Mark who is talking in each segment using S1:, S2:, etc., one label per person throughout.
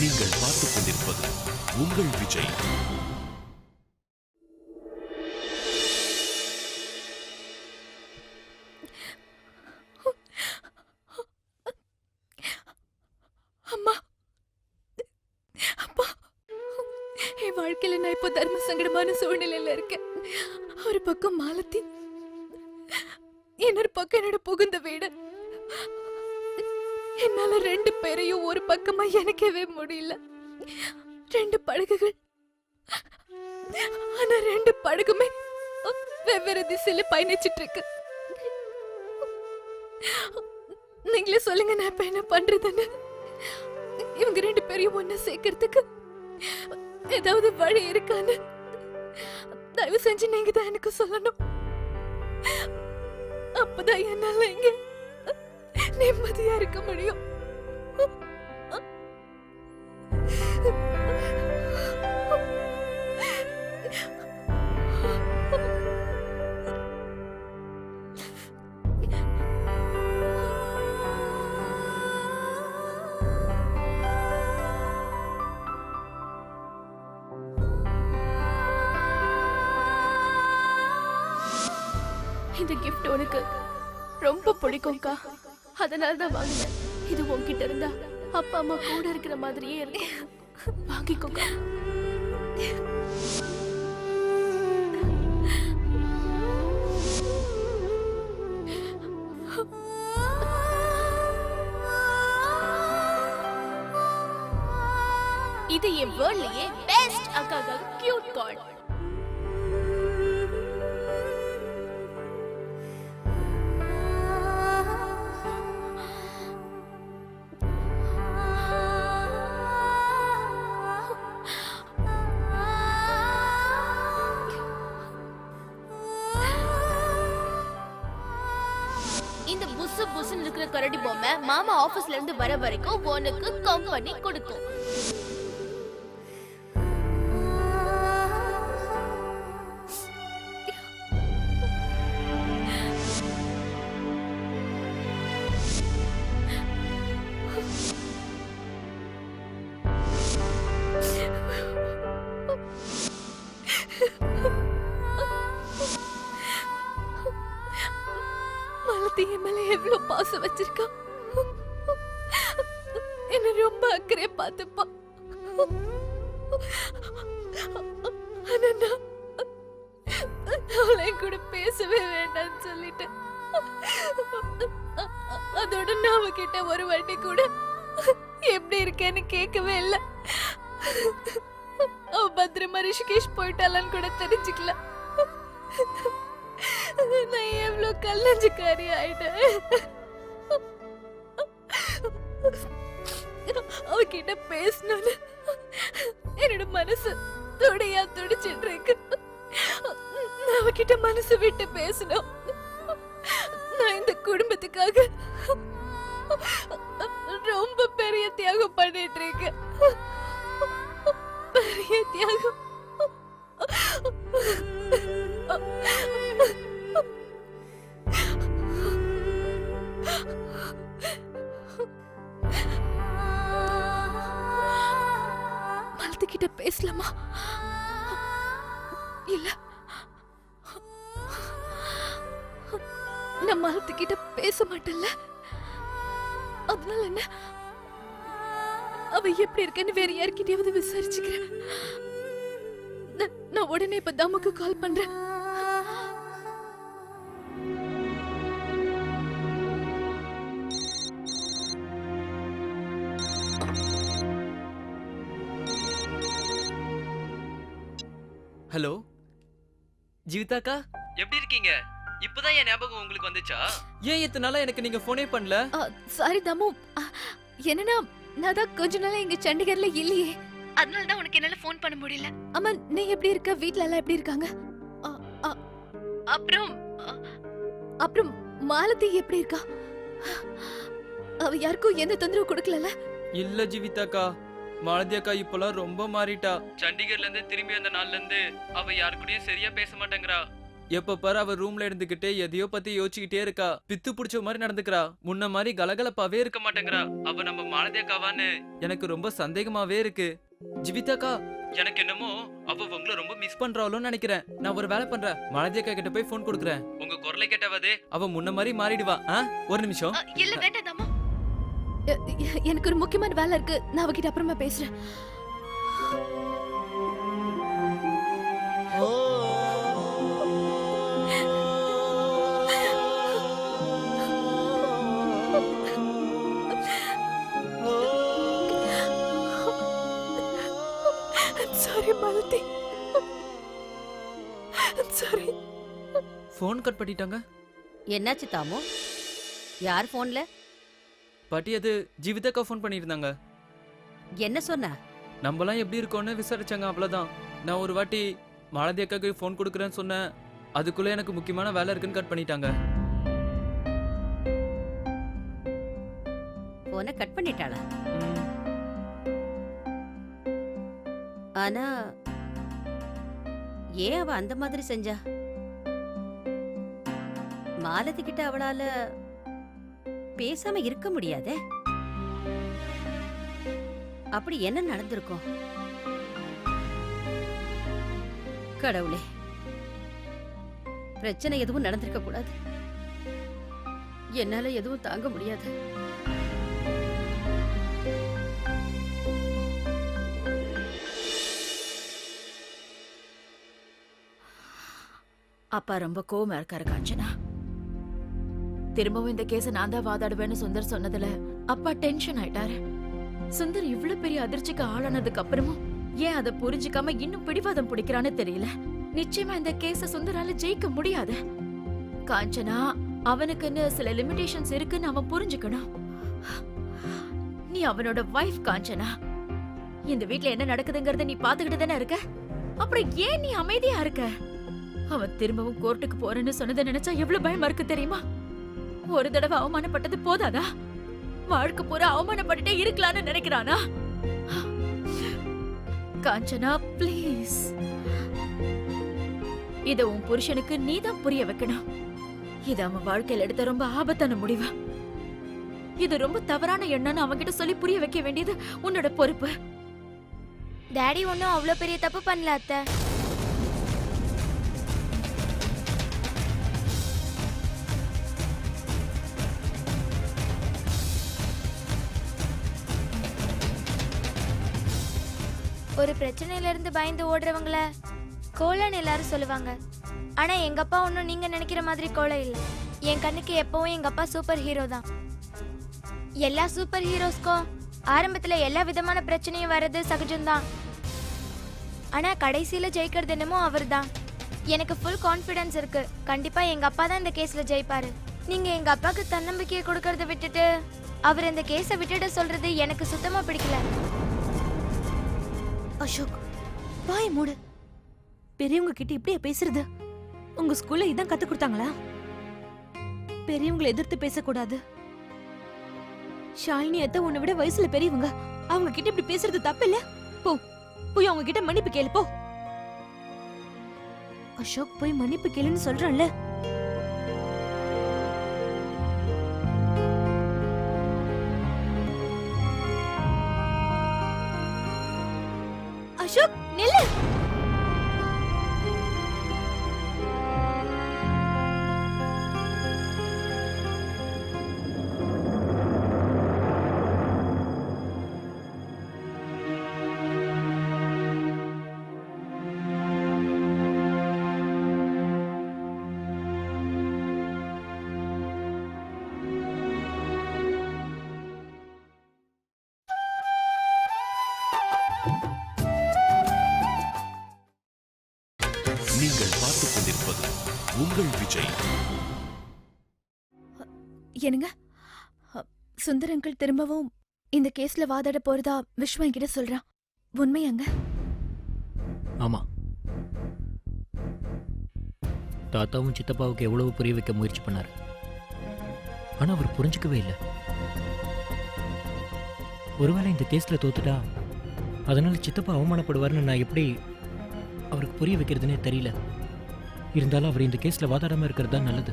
S1: நீங்கள் பார்த்துக் கொண்டிருப்பது உங்கள் விஜய்.
S2: அம்மா அப்பா என் வாழ்க்கையில நான் இப்போ தர்ம சங்கடமான சூழ்நிலையில இருக்கேன். ஒரு பக்கம் மாலத்தி இன்னொரு பக்கம் என்னோட புகுந்த வீடு. என்னால ரெண்டு பேரையும் ஒரு பக்கமா எனக்கவே முடியல. ரெண்டு படகுகள். ஆனா ரெண்டு படகுமே வெவ்வேறு திசையில பயணிச்சிட்டு இருக்கு. நீங்களே சொல்லுங்க நான் இப்ப என்ன பண்றதுன்னு. இவங்க ரெண்டு பேரையும் ஒன்னு சேர்க்கறதுக்கு ஏதாவது வழி இருக்கான்னு தயவு செஞ்சு நீங்க தான் எனக்கு சொல்லணும். அப்பதான் என்னால இங்க நிம்மதியா இருக்க முடியும். இந்த கிஃப்ட் உனக்கு ரொம்ப பிடிக்கும்க்கா. அதனால தான் வாங்கினேன். இது உன்கிட்ட இருந்தா அப்பா அம்மா கூட இருக்கிற மாதிரியே இருக்கு வாங்கிக்கோங்க. இது என் வேர்ல்ட்லயே பெஸ்ட் அக்காக்காக கியூட் கார்டு புசுன்னு கரடி பொம்மை மாமா ஆபீஸ்ல இருந்து வர வரைக்கும் உனக்கு கம்பெனி கொடுக்கும். வச்சிருக்கான் என்ன ரொம்ப அக்கறையா பார்த்து பேசணும்னு என்னோட மனசு துடியா துடிச்சிட்டு இருக்கு அவகிட்ட மனசு விட்டு பேசணும். நான் இந்த குடும்பத்துக்காக ரொம்ப பெரிய தியாகம் பண்ணிட்டு இருக்கேன் பெரிய தியாகம். கிட்ட பேசலாமா? இல்ல. நான் மலத்து கிட்ட பேச மாட்டேன்ல. அதனால என்ன? அவ எப்படி இருக்கன்னு வேற யார்கிட்டயாவது விசாரிச்சுக்கிறேன். நான்- நான் உடனே இப்ப தமுக்கு கால் பண்றேன்.
S3: ஜீவிதாக்கா?
S4: எப்படி இருக்கீங்க? இப்பதான் என் ஞாபகம் உங்களுக்கு வந்துச்சா?
S3: ஏன் இத்தனை நாளா எனக்கு நீங்க போனே பண்ணல?
S2: சாரி தமு. அ, என்னன்னா நான் தான் கொஞ்ச நாளா இங்க சண்டிகர்ல இல்லையே. அதனால தான் உனக்கு என்னால ஃபோன் பண்ண முடியல. அம்மா நீ எப்படி இருக்க? வீட்ல எல்லாம் எப்படி இருக்காங்க? அப்புறம் அப்புறம் மாலதி எப்படி இருக்கா? அவ யாருக்கும் எந்த தொந்தரவு கொடுக்கலல
S3: இல்ல ஜீவிதாக்கா. மாலதி அக்கா இப்பெல்லாம் ரொம்ப மாறிட்டா.
S4: சண்டிகர்ல இருந்து திரும்பி அந்த நாள்ல இருந்து அவ யாரு கூடயும் சரியா பேச மாட்டேங்கிறா.
S3: எப்ப பாரு அவ ரூம்ல இருந்துகிட்டே எதையோ பத்தி யோசிச்சுக்கிட்டே இருக்கா. பித்து புடிச்ச மாதிரி நடந்துக்கிறா. முன்ன மாதிரி கலகலப்பாவே இருக்க மாட்டேங்கிறா. அவ நம்ம மாலதி அக்காவான்னு எனக்கு ரொம்ப சந்தேகமாவே இருக்கு. ஜீவிதாக்கா. எனக்கு என்னமோ அவ உங்களை ரொம்ப மிஸ் பண்றாளோன்னு நினைக்கிறேன். நான் ஒரு வேலை பண்றேன். மாலதி அக்கா கிட்ட போய் ஃபோன் கொடுக்குறேன். உங்க குரலை கேட்டவாதே. அவ முன்ன மாதிரி மாறிடுவா? ஒரு நிமிஷம்.
S2: இல்ல வேண்டாம். எனக்கு ஒரு முக்கியமான வேலை இருக்கு. நான் அவகிட்ட அப்புறமா பேசுறேன். Sorry Malathi sorry
S3: phone cut பண்ணிட்டாங்க.
S5: என்னாச்சு தாமு? யார் போன்ல
S3: பாட்டி அது ஜீவிதாக்கா ஃபோன் பண்ணியிருந்தாங்க.
S5: என்ன சொன்ன?
S3: நம்மலாம் எப்படி இருக்கோன்னு விசாரிச்சாங்க அவ்வளவுதான். நான் ஒரு வாட்டி மாலதி அக்காக்கு ஃபோன் கொடுக்குறேன்னு சொன்னேன். அதுக்குள்ள எனக்கு முக்கியமான வேலை இருக்குன்னு கட் பண்ணிட்டாங்க.
S5: போனை கட் பண்ணிட்டாளா? ஆனா ஏன் அவ அந்த மாதிரி செஞ்சா? மாலதி கிட்ட அவளால பேசாம இருக்க முடியாதே. அப்படி என்ன நடந்திருக்கும்? கடவுளே பிரச்சனை எதுவும் நடந்திருக்க கூடாது. என்னால எதுவும் தாங்க முடியாது.
S6: அப்பா ரொம்ப கோவமா இருக்காரு காஞ்சனா. திரும்பவும் இந்த கேஸ நான் தான் வாதாடுவேன்னு சுந்தர் சொன்னதுல அப்பா டென்ஷன் ஆயிட்டாரு. சுந்தர் இவ்ளோ பெரிய அதிர்ச்சிக்கு ஆளானதுக்கு அப்புறமும் ஏன் அதை புரிஞ்சுக்காம இன்னும் பிடிவாதம் பிடிக்கிறான்னு தெரியல. நிச்சயமா இந்த கேஸ சுந்தரால ஜெயிக்க முடியாது. காஞ்சனா அவனுக்குன்னு சில லிமிடேஷன்ஸ் இருக்குன்னு அவன் புரிஞ்சுக்கணும். நீ அவனோட வைஃப் காஞ்சனா. இந்த வீட்ல என்ன நடக்குதுங்கறத நீ பாத்துக்கிட்டு தானே இருக்க? அப்புறம் ஏன் நீ அமைதியா இருக்க? அவன் திரும்பவும் கோர்ட்டுக்கு போறேன்னு சொன்னதை நினைச்சா எவ்வளவு பயமா இருக்கு தெரியுமா? ஒரு தடவை அவமானப்பட்டது போதாதா? வாழ்க்கை பூரா அவமானப்பட்டுட்டே இருக்கலாம்னு நினைக்கிறானா? காஞ்சனா ப்ளீஸ் இத உன் புருஷனுக்கு நீதான் புரிய வைக்கணும். இது அவன் வாழ்க்கையில எடுத்த ரொம்ப ஆபத்தான முடிவு. இது ரொம்ப தவறான எண்ணம்னு அவன்கிட்ட சொல்லி புரிய வைக்க வேண்டியது உன்னோட பொறுப்பு.
S7: டேடி ஒன்றும் அவ்வளோ பெரிய தப்பு பண்ணல அத்தை. ஒரு பிரச்சனையில இருந்து பயந்து ஓடுறவங்கள கோலன்னு எல்லாரும் சொல்லுவாங்க. ஆனா எங்க அப்பா ஒன்றும் நீங்க நினைக்கிற மாதிரி கோலை இல்லை. என் கண்ணுக்கு எப்பவும் எங்க அப்பா சூப்பர் ஹீரோ தான். எல்லா சூப்பர் ஹீரோஸ்க்கும் ஆரம்பத்துல எல்லா விதமான பிரச்சனையும் வர்றது சகஜம்தான். ஆனா கடைசியில ஜெயிக்கிறது என்னமோ அவர்தான். எனக்கு ஃபுல் கான்ஃபிடன்ஸ் இருக்கு. கண்டிப்பா எங்க அப்பா தான் இந்த கேஸ்ல ஜெயிப்பாரு. நீங்க எங்க அப்பாக்கு தன்னம்பிக்கையை கொடுக்கறத விட்டுட்டு அவர் இந்த கேஸை விட்டுட சொல்றது எனக்கு சுத்தமா பிடிக்கல.
S8: அசோக் வாய் மூடு. பெரியவங்க கிட்ட இப்படியா பேசுறது? உங்க ஸ்கூல்ல இதான் கத்து கொடுத்தாங்களா? பெரியவங்களை எதிர்த்து பேசக்கூடாது. ஷாலினி அத்தை உன்னை விட வயசுல பெரியவங்க. அவங்க கிட்ட இப்படி பேசுறது தப்பு இல்ல போ போய் அவங்க கிட்ட மன்னிப்பு கேளு போ. அசோக் போய் மன்னிப்பு கேளுன்னு சொல்றேன்ல?
S1: உங்கள் விஜய்.
S2: என்னங்க? அ, சுந்தர் அங்கிள் திரும்பவும் இந்த கேஸ்ல வாதாட போறதா விஸ்வா என்கிட்ட சொல்றான் உண்மையாங்க?
S9: ஆமா. தாத்தாவும் சித்தப்பாவுக்கு எவ்வளவு புரிய வைக்க முயற்சி பண்ணாரு. ஆனா அவர் புரிஞ்சுக்கவே இல்லை. ஒருவேளை இந்த கேஸ்ல தோத்துட்டா அதனால சித்தப்பா அவமானப்படுவார்னு நான் எப்படி அவருக்கு புரிய வைக்கிறதுனே தெரியல. இருந்தாலும் அவர் இந்த கேஸ்ல வாதாடாம இருக்கிறது தான் நல்லது.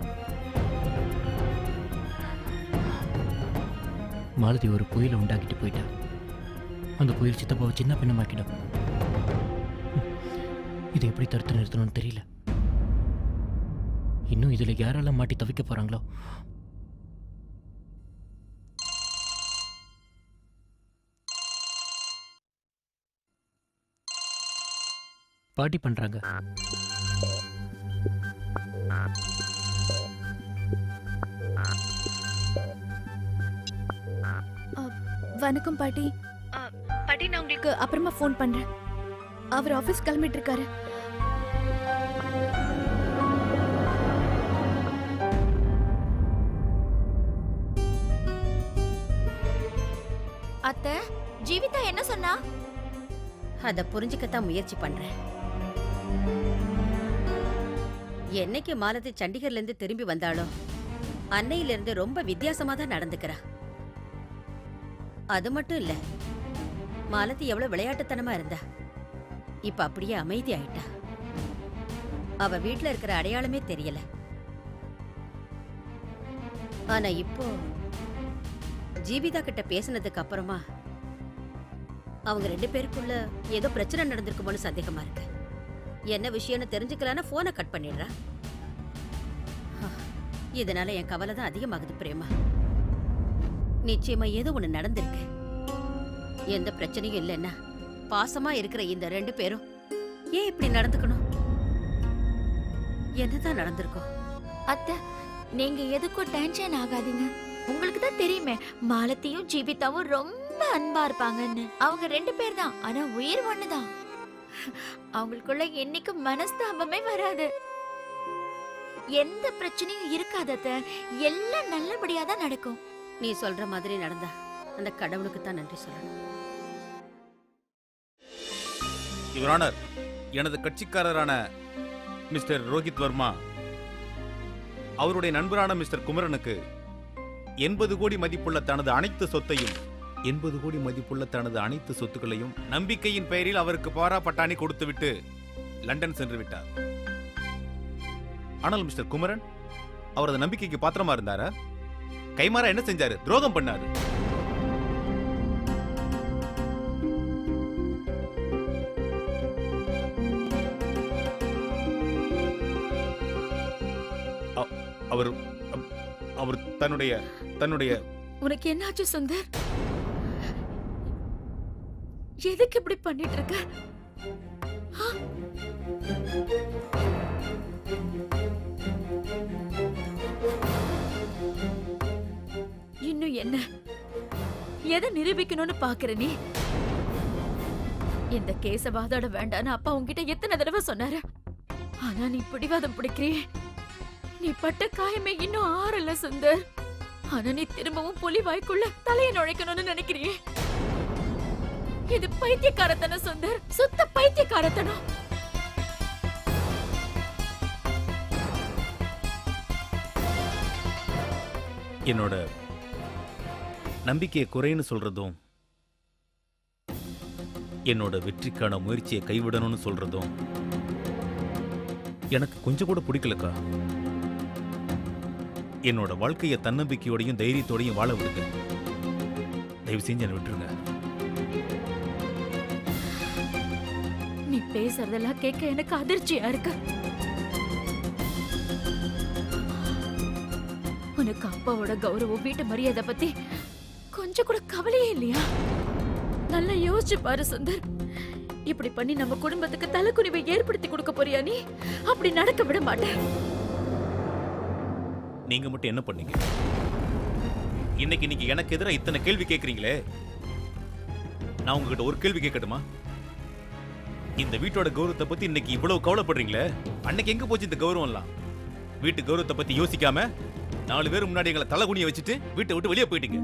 S9: மாலதி ஒரு புயலை உண்டாக்கிட்டு போயிட்டா. அந்த புயல் சித்தப்பாவை சின்ன பின்னமாக்கிடும் இதை எப்படி தடுத்து நிறுத்தணும்னு தெரியல. இன்னும் இதுல யாரெல்லாம் மாட்டி தவிக்க போறாங்களோ? பாட்டி பண்றாங்க.
S2: வணக்கம் பாட்டி. பாட்டி நான் உங்களுக்கு அப்புறமா ஃபோன் பண்றேன். அவர் ஆபீஸ் கிளம்பிட்டு இருக்காரு
S6: அத்தை ஜீவிதா என்ன சொன்னா?
S5: அத புரிஞ்சுக்கத்தான் முயற்சி பண்றேன். என்னைக்கு மாலதி சண்டிகர்ல இருந்து திரும்பி வந்தாலும் அன்னையில இருந்து ரொம்ப வித்தியாசமா தான் நடந்துக்கிறா. அது மட்டும் இல்ல மாலதி எவ்வளவு விளையாட்டுத்தனமா இருந்தா. இப்ப அப்படியே அமைதி ஆயிட்டா. அவ வீட்ல இருக்கிற அடையாளமே தெரியல. ஆனா இப்போ ஜீவிதா கிட்ட பேசினதுக்கு அப்புறமா அவங்க ரெண்டு பேருக்குள்ள ஏதோ பிரச்சனை நடந்திருக்குமோன்னு சந்தேகமா இருக்கு. என்ன விஷயம்னு தெரிஞ்சுக்கலான்னு போனை கட் பண்ணிடுறா. இதனால என் கவலை தான் அதிகமாகுது பிரேமா. நிச்சயமா ஏதோ ஒண்ணு நடந்திருக்கு. எந்த பிரச்சனையும் இல்லைன்னா பாசமா இருக்கிற இந்த ரெண்டு பேரும் ஏன் இப்படி நடந்துக்கணும்? என்னதான் நடந்திருக்கும்?
S6: அத்தை நீங்க எதுக்கும் டென்ஷன் ஆகாதீங்க. உங்களுக்கு தான் தெரியுமே மாலத்தியும் ஜீவிதாவும் ரொம்ப அன்பா இருப்பாங்கன்னு. அவங்க ரெண்டு பேர் தான் ஆனா உயிர் ஒண்ணுதான். அவங்களுக்குள்ள என்னைக்கும் மனஸ்தாபமே வராது. எந்த பிரச்சனையும் இருக்காது அத்தை எல்லாம் நல்லபடியா தான் நடக்கும்.
S5: நீ சொல்ற மாதிரி நடந்தா அந்த கடவுளுக்கு தான் நன்றி சொல்லணும்.
S10: யுவர் ஆனர் எனது கட்சிக்காரரான மிஸ்டர் ரோஹித் வர்மா அவருடைய நண்பரான மிஸ்டர் குமரனுக்கு எண்பது கோடி மதிப்புள்ள தனது அனைத்து சொத்தையும் எண்பது கோடி மதிப்புள்ள தனது அனைத்து சொத்துக்களையும் நம்பிக்கையின் பெயரில் அவருக்கு பாரா பட்டாணி கொடுத்துவிட்டு லண்டன் சென்று விட்டார். ஆனால் மிஸ்டர் குமரன் அவரது நம்பிக்கைக்கு பாத்திரமா இருந்தாரா? கைமாறா என்ன செஞ்சாரு? துரோகம் பண்ணாரு. அவர் அவர் தன்னுடைய தன்னுடைய
S6: உனக்கு என்னாச்சு சுந்தர்? எதுக்கு இப்படி பண்ணிட்டு இருக்க இன்னும் என்ன? எதை நிரூபிக்கணும்னு பாக்குற நீ? இந்த கேஸ வாதாட வேண்டான்னு அப்பா உங்ககிட்ட எத்தனை தடவை சொன்னாரு? ஆனா நீ பிடிவாதம் பிடிக்கிறியே நீ பட்ட காயமே இன்னும் ஆறல சுந்தர். ஆனா நீ திரும்பவும் புலி வாய்க்குள்ள தலையை நுழைக்கணும்னு நினைக்கிறியே இது பைத்தியக்காரத்தனம் சுந்தர். சுத்த பைத்தியக்காரத்தனம்.
S10: என்னோட நம்பிக்கையை குறைன்னு சொல்றதும் என்னோட வெற்றிக்கான முயற்சியை கைவிடணும்னு சொல்றதும் எனக்கு கொஞ்சம் கூட பிடிக்கலக்கா. என்னோட வாழ்க்கையை தன்னம்பிக்கையோடையும் தைரியத்தோடையும் வாழ விடுங்க. தயவு செஞ்சு என்னை விட்டுருங்க.
S6: பேசுறதெல்லாம் கேட்க எனக்கு அதிர்ச்சியா இருக்கு. உனக்கு அப்பாவோட கௌரவம் வீட்டு மரியாதை பத்தி கொஞ்சம் கூட கவலையே இல்லையா? நல்லா யோசிச்சு பாரு சுந்தர். இப்படி பண்ணி நம்ம குடும்பத்துக்கு தலைக்குனிவை ஏற்படுத்தி கொடுக்க போறியா நீ? அப்படி நடக்க விட மாட்டேன்.
S10: நீங்க மட்டும் என்ன பண்ணீங்க? இன்னைக்கு நீங்க எனக்கு எதிராக இத்தனை கேள்வி கேட்கறீங்களே நான் உங்ககிட்ட ஒரு கேள்வி கேட்கட்டுமா? இந்த வீட்டோட கௌரவத்தை பத்தி இன்னைக்கு இவ்வளவு கவலைப்படுறீங்களே? அன்னைக்கு எங்க போச்சு இந்த கௌரவம் எல்லாம் வீட்டு கௌரவத்தை பத்தி யோசிக்காம நாலு பேர் முன்னாடி எங்களை தலை குனிய வச்சுட்டு வீட்டை விட்டு வெளியே போயிட்டீங்க.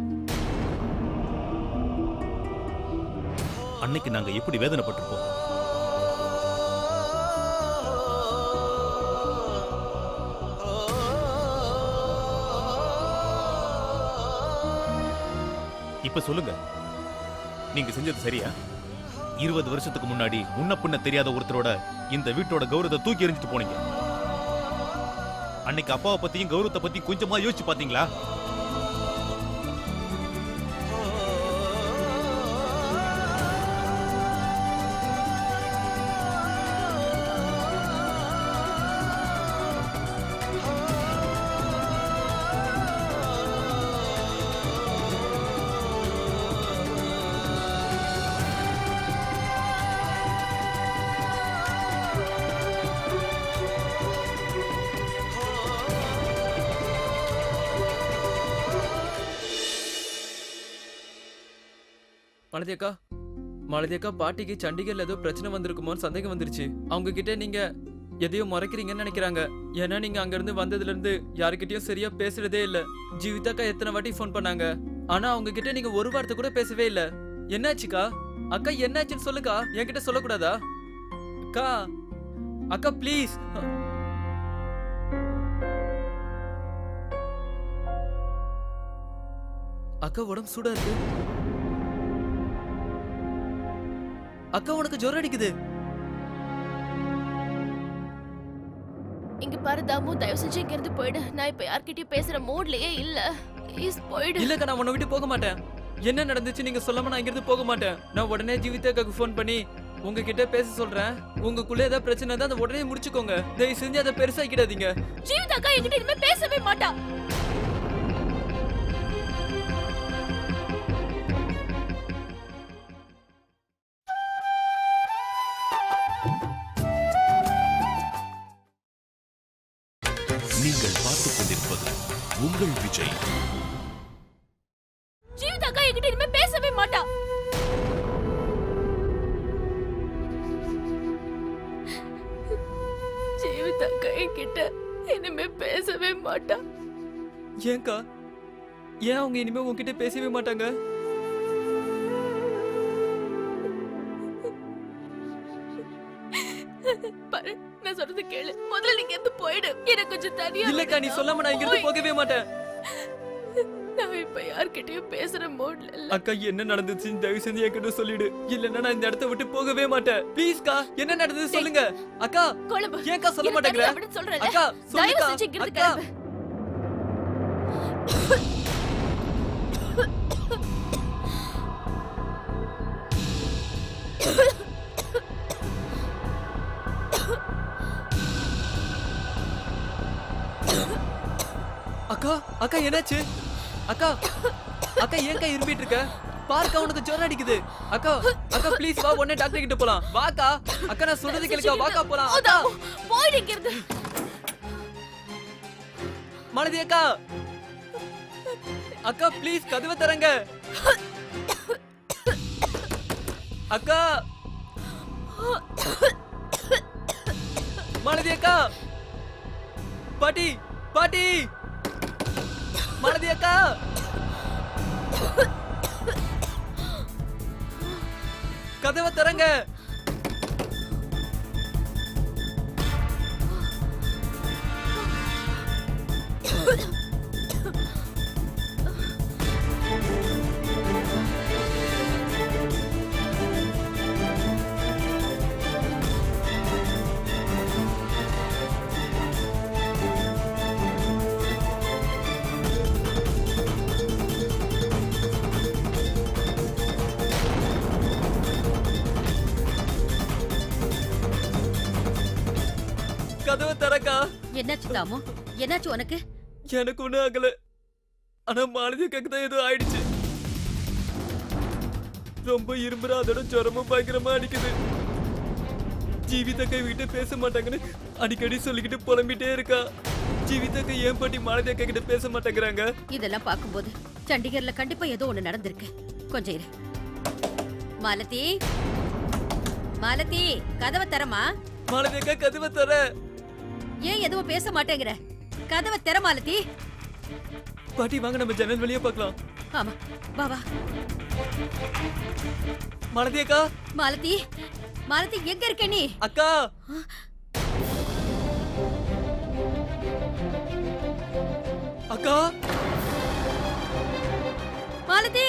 S10: அன்னைக்கு நாங்க எப்படி வேதனைப்பட்டிருப்போம்? இப்ப சொல்லுங்க. நீங்க செஞ்சது சரியா? இருபது வருஷத்துக்கு முன்னாடி முன்ன பின்ன தெரியாத ஒருத்தரோட இந்த வீட்டோட கௌரவத்தை தூக்கி எறிஞ்சிட்டு போனீங்க. அன்னைக்கு அப்பாவை பத்தியும் கௌரவத்தை பத்தியும் கொஞ்சமா யோசிச்சு பாத்தீங்களா?
S3: மாலதி அக்கா மாலதி அக்கா பாட்டிக்கு சண்டிகர்ல ஏதோ பிரச்சனை வந்திருக்குமோன்னு சந்தேகம் வந்துருச்சு. அவங்க கிட்ட நீங்க எதையோ மறைக்கிறீங்கன்னு நினைக்கிறாங்க. ஏன்னா நீங்க அங்க இருந்து வந்ததுல இருந்து யாருக்கிட்டயும் சரியா பேசுறதே இல்ல. ஜீவிதாக்கா எத்தனை வாட்டி ஃபோன் பண்ணாங்க. ஆனா அவங்க கிட்ட நீங்க ஒரு வார்த்தை கூட பேசவே இல்ல. என்னாச்சுக்கா? அக்கா என்னாச்சுன்னு சொல்லுக்கா? என்கிட்ட சொல்லக்கூடாதா? அக்கா அக்கா ப்ளீஸ். அக்கா உடம்பு சூடா இருக்கு. அக்கா உனக்கு ஜுரம் அடிக்குது.
S6: இங்க பாரு தாமு தயவு செஞ்சு இங்க இருந்து போயிடு. நான் இப்ப யார்கிட்டயும் பேசுற மூட்லயே இல்ல. ப்ளீஸ் போயிடு.
S3: இல்லக்கா நான் உன்னை விட்டு போக மாட்டேன். என்ன நடந்துச்சு நீங்க சொல்லாம நான் இங்கிருந்து போக மாட்டேன். நான் உடனே ஜீவிதாக்காக்கு ஃபோன் பண்ணி உங்ககிட்ட பேச சொல்றேன். உங்களுக்குள்ள ஏதாவது பிரச்சனை இருந்தா அதை உடனே முடிச்சுக்கோங்க. தயவு செஞ்சு அதை பெருசாக்கிடாதீங்க.
S6: ஜீவிதாக்கா என்கிட்ட இனிமே பேசவே மாட்டா.
S1: உங்கள் விஜய்.
S6: ஜீவிதாக்கா என்கிட்ட இனிமே பேசவே மாட்டா. ஜீவிதாக்கா என்கிட்ட இனிமே பேசவே மாட்டா.
S3: ஏன்க்கா ஏன் அவங்க இனிமே உங்ககிட்ட பேசவே மாட்டாங்க? போகவே மாட்டேன்.
S6: நான் இப்ப யார்கிட்டயும் பேசுற மூட்ல இல்ல.
S3: அக்கா என்ன நடந்துச்சுன்னு தயவு செஞ்சு என்கிட்ட சொல்லிடு. இல்லன்னா நான் இந்த இடத்த விட்டு போகவே மாட்டேன். ப்ளீஸ்க்கா என்ன நடந்தது சொல்லுங்க. அக்கா
S6: குழம்பு
S3: ஏன்க்கா சொல்ல மாட்டேங்கிற?
S6: அப்படின்னு சொல்றேன்ல.
S3: அக்கா
S6: தயவு செஞ்சு
S3: அக்கா.
S6: கிளம்பு.
S3: அக்கா அக்கா என்னாச்சு? அக்கா அக்கா ஏன்க்கா இரும்பிட்டு இருக்க? பார்க்க உனக்கு ஜுரம் அடிக்குது. அக்கா அக்கா ப்ளீஸ் வா உடனே டாக்டர் கிட்ட போலாம். வாக்கா அக்கா நான் சொல்றது கேளுக்கா வாக்கா போலாம். அக்கா.
S6: போயிடு இங்க இருந்து
S3: மாலதி அக்கா. அக்கா ப்ளீஸ் கதவை தரங்க அக்கா. மாலதி அக்கா. பாட்டி பாட்டி. மாலதி அக்கா. கதவை திறங்க. தரக்கா
S5: என்னாச்சு தாமு? என்னாச்சு உனக்கு?
S3: எனக்கு ஒண்ணும் ஆகல. ஆனா மாலதி அக்காக்கு தான் ஏதோ ஆயிடுச்சு. ரொம்ப இரும்புற அதோட ஜுரமும் பயங்கரமா அடிக்குது. ஜீவிதக்கா வீட்டை பேச மாட்டாங்கன்னு அடிக்கடி சொல்லிக்கிட்டு புலம்பிட்டே இருக்கா. ஜீவிதக்கா ஏன் பாட்டி மாலதி அக்கா கிட்ட பேச மாட்டேங்கிறாங்க?
S5: இதெல்லாம் பார்க்கும்போது சண்டிகர்ல கண்டிப்பா ஏதோ ஒண்ணு நடந்திருக்கு. கொஞ்சம் இரு. மாலதி? மாலதி கதவை தரமா?
S3: மாலதி அக்கா கதவை தர
S5: ஏன் எதுவும் பேச மாட்டேங்கிற? கதவை திற மாலதி
S3: பாட்டி வாங்க நம்ம ஜன்னல் வெளியே பார்க்கலாம்.
S5: ஆமா வா வா.
S3: மாலதி அக்கா.
S5: மாலதி மாலதி எங்க இருக்க நீ?
S3: அக்கா. அக்கா.
S5: மாலதி!